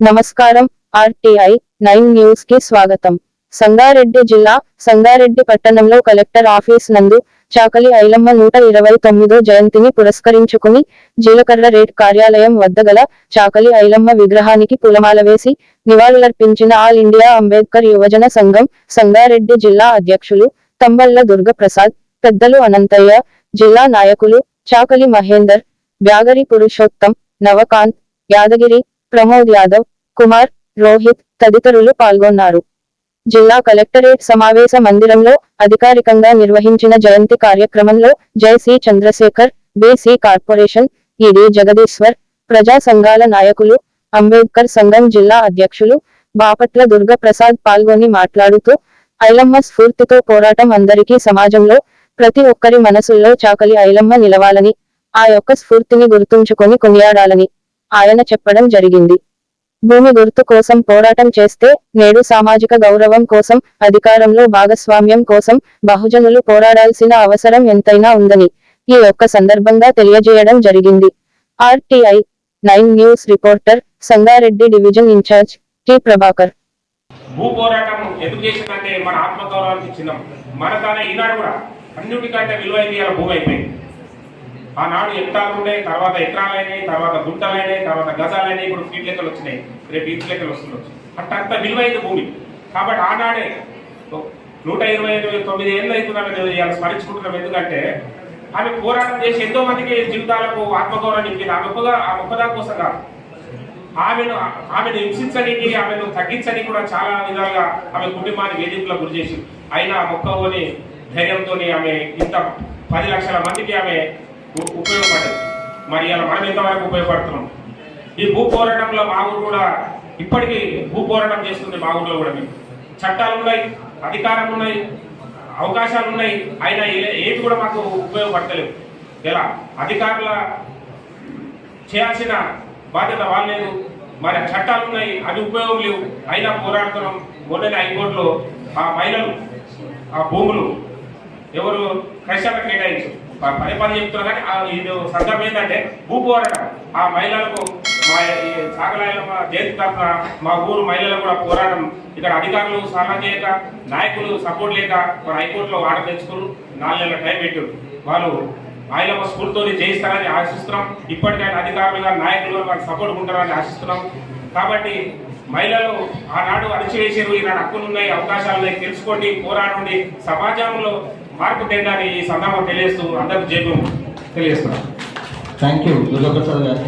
నమస్కారం RTI nine న్యూస్కి స్వాగతం. సంగారెడ్డి జిల్లా సంగారెడ్డి పట్టణంలో కలెక్టర్ ఆఫీస్ నందు చాకలి ఐలమ్మ నూట ఇరవై తొమ్మిదో జయంతిని పురస్కరించుకుని జీలకర్ర రేట్ కార్యాలయం వద్ద గల చాకలి ఐలమ్మ విగ్రహానికి పులమాల వేసి నివాళులర్పించిన ఆల్ ఇండియా అంబేద్కర్ యువజన సంఘం సంగారెడ్డి జిల్లా అధ్యక్షులు తంబల్ల దుర్గప్రసాద్ పెద్దలు అనంతయ్య జిల్లా నాయకులు చాకలి మహేందర్ బ్యాగరి పురుషోత్తం నవకాంత్ యాదగిరి ప్రమోద్ యాదవ్ కుమార్ రోహిత్ తదితరులు పాల్గొన్నారు. జిల్లా కలెక్టరేట్ సమావేశ మందిరంలో అధికారికంగా నిర్వహించిన జయంతి కార్యక్రమంలో Jai C Chandrashekar BC corporation ED Jagadishwar ప్రజా సంఘాల నాయకులు అంబేద్కర్ సంఘం జిల్లా అధ్యక్షులు బాపట్ల దుర్గ ప్రసాద్ పాల్గొని మాట్లాడుతూ ఐలమ్మ స్ఫూర్తితో పోరాటం అందరికీ సమాజంలో ప్రతి ఒక్కరి మనసుల్లో చాకలి ఐలమ్మ నిలవాలని ఆ యొక్క స్ఫూర్తిని గుర్తుంచుకొని కొనియాడాలని. ఆయన చెప్పడం జరిగింది. భూమి గుర్తు కోసం పోరాటం చేస్తే నేడు సామాజిక గౌరవం కోసం అధికారంలో భాగస్వామ్యం కోసం బహుజనులు పోరాడాల్సిన అవసరం ఎంతైనా ఉందని ఈ యొక్క సందర్భంగా తెలియజేయడం జరిగింది. RTI nine news reporter Sangareddy division in charge T Prabhakar. భూ పోరాటం ఎడ్యుకేషన్ అంటే మన ఆత్మగౌరవానికి చిహ్నం. మన తానే ఈనాడు కూడా అన్నిటికంటే విలువైంది భూమి అయిపోయింది. ఆనాడు ఎకరాలు ఉన్నాయి తర్వాత ఎకరాలైనాయి తర్వాత గుంటలైనాయి తర్వాత గజాలైనాయి ఇప్పుడు ఫీట్ లెక్కలు వచ్చినాయి. రేపు ఇంచు లెక్కలు వస్తుండొచ్చు అట్ట అంత విలువైంది భూమి. కాబట్టి ఆనాడే నూట ఇరవై ఇరవై తొమ్మిది ఏళ్ళు అవుతుందని ఇవాళ స్మరించుకుంటున్నాం. ఎందుకంటే ఆమె పోరాటం చేసి ఎంతో మందికి జీవితాలకు ఆత్మగౌరవం నింపింది. ఆమె ఒక్కగా ఆ ఒక్కదా కోసం కాదు. ఆమెను ఆమెను హింసించడానికి ఆమెను తగ్గించని కూడా చాలా విధాలుగా ఆమె కుటుంబాన్ని వేధింపులకు గురి చేసి అయినా మొక్కవని ధైర్యంతో ఆమె ఇంత పది లక్షల మందికి ఆమె ఉపయోగపడ్డది మరి ఇలా మనం ఎంతవరకు ఉపయోగపడుతున్నాం? ఈ భూ పోరాటంలో మా ఊరు కూడా ఇప్పటికీ భూ పోరాటం చేస్తుంది మా ఊళ్ళో కూడా మేము. చట్టాలు ఉన్నాయి అధికారం ఉన్నాయి అవకాశాలు ఉన్నాయి అయినా ఏది కూడా మాకు ఉపయోగపడతలేవు. ఎలా? అధికారుల చేయాల్సిన బాధ్యత వాళ్ళలేదు మరి చట్టాలు ఉన్నాయి అవి ఉపయోగం లేవు. అయినా పోరాడుతున్నాం. మొన్ననే హైకోర్టులో ఆ మహిళలు ఆ భూములు ఎవరు క్రైస్తవ కేటాయించారు. పని పని చెప్తున్నారు కానీ ఇది సందర్భం ఏంటంటే భూ పోరాటం ఆ మహిళలకు మా ఈ మా జయంతి తరఫున మా ఊరు మహిళలకు కూడా పోరాటం. ఇక్కడ అధికారులు సలహా చేయక నాయకులు సపోర్ట్ లేక మన హైకోర్టులో ఆర్డర్ తెచ్చుకుని నాలుగు నెలల టైం పెట్టారు. వాళ్ళు మహిళల స్ఫూర్తితో జయిస్తారని ఆశిస్తున్నాం. ఇప్పటికైనా అధికారులుగా నాయకులుగా మనకు సపోర్ట్ ఉంటారని ఆశిస్తున్నాం. కాబట్టి మహిళలు ఆనాడు అణిచివేసారు. ఈనాడు హక్కులు ఉన్నాయి అవకాశాలు ఉన్నాయి. తెలుసుకోండి పోరాడండి. సమాజంలో మార్పు తెందని ఈ సందర్భం తెలియజేస్తూ అందరికి జేబు తెలియజేస్తున్నాను థ్యాంక్ యూ దుర్గాప్రసాద్ గారు.